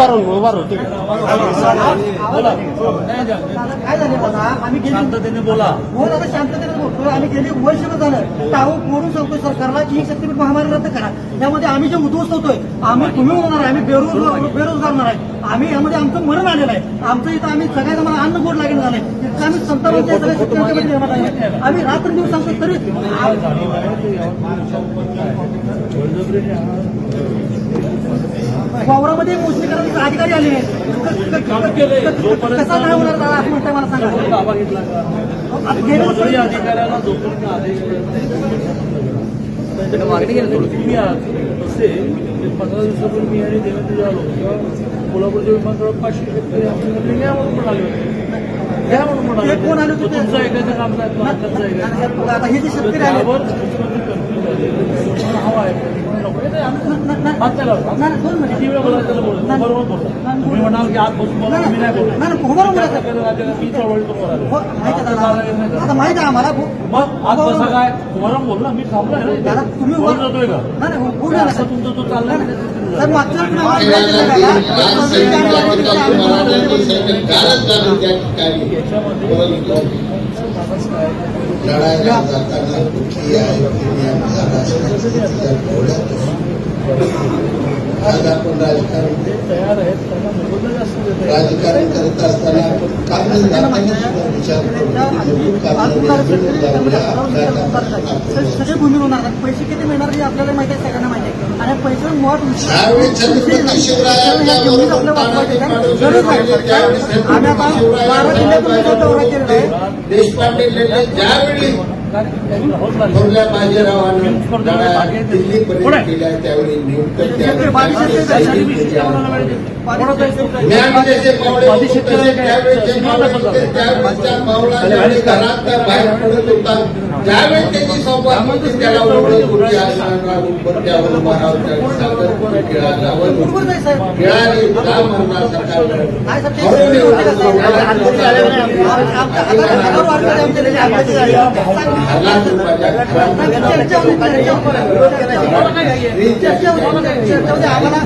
उभा राहू उभा राहू ठीक काय झालं आम्ही गेली शांततेने बोला. हो दादा शांततेने बोलतो आम्ही गेली वर्षभर झालं. टाळू मोडून सांगतोय सरकारला की ही शक्तीपीठ महामारी रद्द करा. यामध्ये आम्ही जे उद्ध्वस्त होतोय आम्ही तुम्ही होणार आहे आम्ही बेरोजगार बेरोजगार होणार आहे. आम्ही यामध्ये आमचं मरण आलेलं आहे. आमचं इथं आम्ही सगळ्यात मला अन्न गोड लागेल झालंय. इतकं आम्ही संतांच्या सगळ्या शेतकऱ्यांच्या निर्माण आहे. आम्ही रात्रंदिवस सांगतो तरी वावरामध्ये मोजणी करायचे अधिकारी आले. क- क- क- कसा काय होणार दादा? असं म्हणताय मला सांगा. अधिकाऱ्याला जोपर्यंत आदेश त्यांच्याकडे मागणी केली तुम्ही तसे पंधरा दिवसापूर्वी मी आणि देवेंद्र आलो कोल्हापूरच्या विमानतळावर पाचशे शेतकरी म्हणून पण आले होते. घ्या म्हणून पण आले ते कोण आले होते होते? तुमचं ऐकायचं काम नाही आता हे जे शेतकरी आले त्यावर मुख्यमंत्री confuse झाले. तुम्हाला हवा आहे तुम्हाला नको आहे. नाही, आम्ही हात नाही लावत. नाही, नाही, दोन मिनिटं. किती वेळ बोलायचं त्याला बोलतो नाही. बरोबर बोलतो तुम्ही म्हणाल की आत बसून बोला नाही, मी नाही बोलतो नाही, नाही, उभं राहून बोलायचं. मी चळवळी तो हो, बोलायला माहिती आहे आता. चालायला नाही आता माहिती आहे आम्हाला हो, मग आज बसा काय तुम्हाला बोल ना मी थांबलोय ना इथे. तुम्ही बोलत वर- जातोय का नाही नाही बोलू असं तुमचं तो चाललाय ना सर मागच्या वेळी तुम्ही आम्हाला? आज लढायला जाताना कुठली आहे आज आपण राजकारण. राजकारण करत असताना विचार. पैसे किती मिळणार हे आपल्याला माहिती आहे सगळ्यांना माहिती त्यावेळी आम्ही आता बारा जिल्ह्यातून दौरा केलेला आहे. देशपांडे ज्यावेळी. थोरल्या बाजीरावानं लढाया दिल्लीपर्यंत केल्या त्यावेळी त्यावेळी ज्ञानदेशे पावले त्यावेळेचे पावले घरात बाहेर पडत होता. ज्यावेळी त्याची संवाद होती त्याला ओळख होती आसनावर त्यावर बरोबर नाही. साहेब खेळाने का मरणार सरकार. आम्हाला